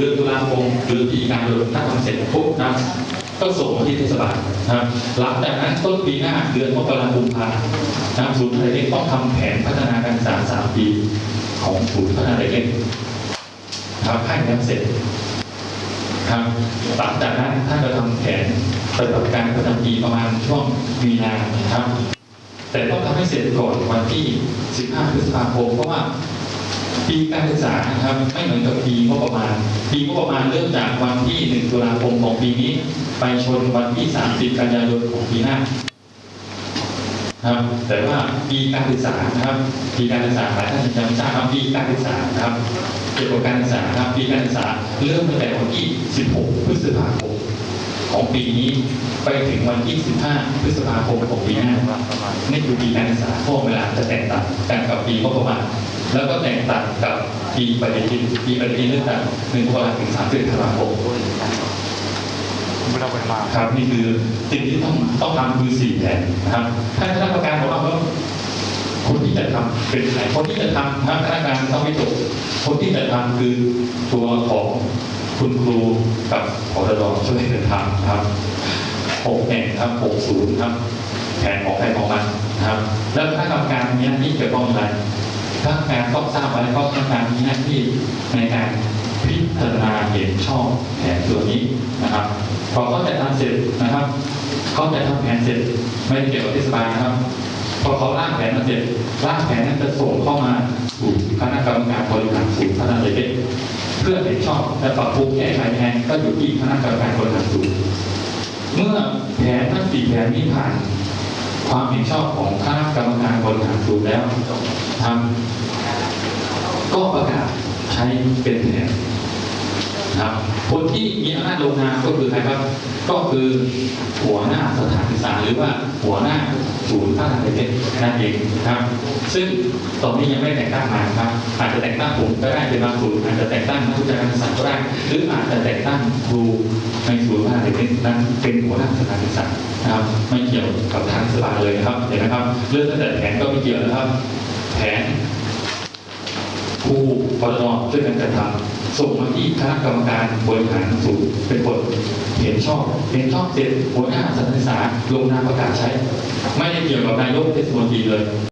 ดือนตุลาคมหรือปีการยนถ้าทำเสร็จปุ๊บนะก็ส่งมาที่เทศบาลนะครับหลังจากนั้นต้นปีหน้าเดือนมกราคมกุมภานะครับศูนย์พัฒนาเด็กต้องทำแผนพัฒนาการศึกษาสามปีของศูนย์พัฒนาเด็กนะครับให้แล้วเสร็จครับหลังจากนั้นท่านจะทำแผนปฏิบัติการประจำปีประมาณช่วงมีนาครับ แต่ต้องทำให้เสร็จก่อนวันที่ 15 พฤษภาคมเพราะว่าปีการศึกษานะครับไม่เหมือนกับปีงบประมาณ ปีงบประมาณเริ่มจากวันที่ 1 ตุลาคมของปีนี้ ไปชนวันที่ 30 กันยายนของปีหน้าครับแต่ว่าปีการศึกษานะครับปีการศึกษาหลายท่านยังไม่ทราบครับปีการศึกษานะครับเกี่ยวกับการศึกษาครับปีการศึกษาเริ่มตั้งแต่วันที่ 16 พฤษภาคมของปีนี้ไปถึงวันที่ 15 พฤษภาคมของปีหน้านี่คือปีการศึกษาช่วงเวลาจะแตกต่างกันกับปีงบประมาณ แล้วก็แตกต่างกับปีปฏิทินปีปฏิทินเริ่มตั้ง1มกราคมถึง30ธันวาคมเวลาเวลาครับนี่คือสิ่งที่ต้องต้องทำคือสี่แผนนะครับท่านคณะกรรมการบอกว่าว่าคนที่จะทำเป็นใครคนที่จะทำทางคณะกรรมการต้องไม่จบคนที่จะทำคือตัวของคุณครูกับพอดช่วยกันทำครับหกแห่งครับหกศูนย์ครับแผนของใครของมันนะครับ แล้วคณะกรรมการมีหน้าที่เกี่ยวข้องอะไรคณะก รรมการต้องทราบไว้เพราะคณะกรรมการมีหน้าที่ในการพิจารณาเห็นชอบแผนตัวนี้นะครับพอเขาจะทำเสร็จนะครับเขาจะทำแผนเสร็จไม่เกี่ยวกับเทศบาลนะครับพอเขาร่างแผนมาเสร็จร่างแผนนั้นจะส่งเข้ามาสู่คณะกรรมการบริหารศูนย์พัฒนาเด็กเพื่อเห็นชอบและปรับปรุงแก้ไขแผนก็อยู่ที่คณะกรรมการบริหารศูนย์เมื่อแผนทั้งสี่แผนนี้ผ่าน ความเห็นชอบของคณะกรรมการบริหารสูงแล้วทำก็ประกาศใช้เป็นแผนครับคนที่มีอำนาจลงนามก็คือใครครับ ก็คือหัวหน้าสถาาหรือว่าหัวหน้าศูนย์พัฒนาเด็กนั่นเองครับ ซึ่งตอนนี้ยังไม่แต่งตั้งมาครับ อาจจะแต่งตั้งผมก็ได้เป็นบางศูนย์อาจจะแต่งตั้งนักวิชาการศึกษาก็ได้หรืออาจจะแต่งตั้งครูในศูนย์พัฒนาเด็กนั้นเป็นหัวหน้าสถานศึกษานะครับ ไม่เกี่ยวกับทางสภาเลยนะครับเห็นไหมครับ เรื่องตั้งแต่แผนก็ไม่เกี่ยวนะครับ แผน ผู้ปตทช่วยกันจัดทำส่งมาที่คณะกรรมการบริหารสูงเป็นคนเห็นชอบเห็นชอบเสร็จหัวหน้าสถานศึกษาลงนามประกาศใช้ ไม่ได้เกี่ยวกับนายกเทศมนตรีเลย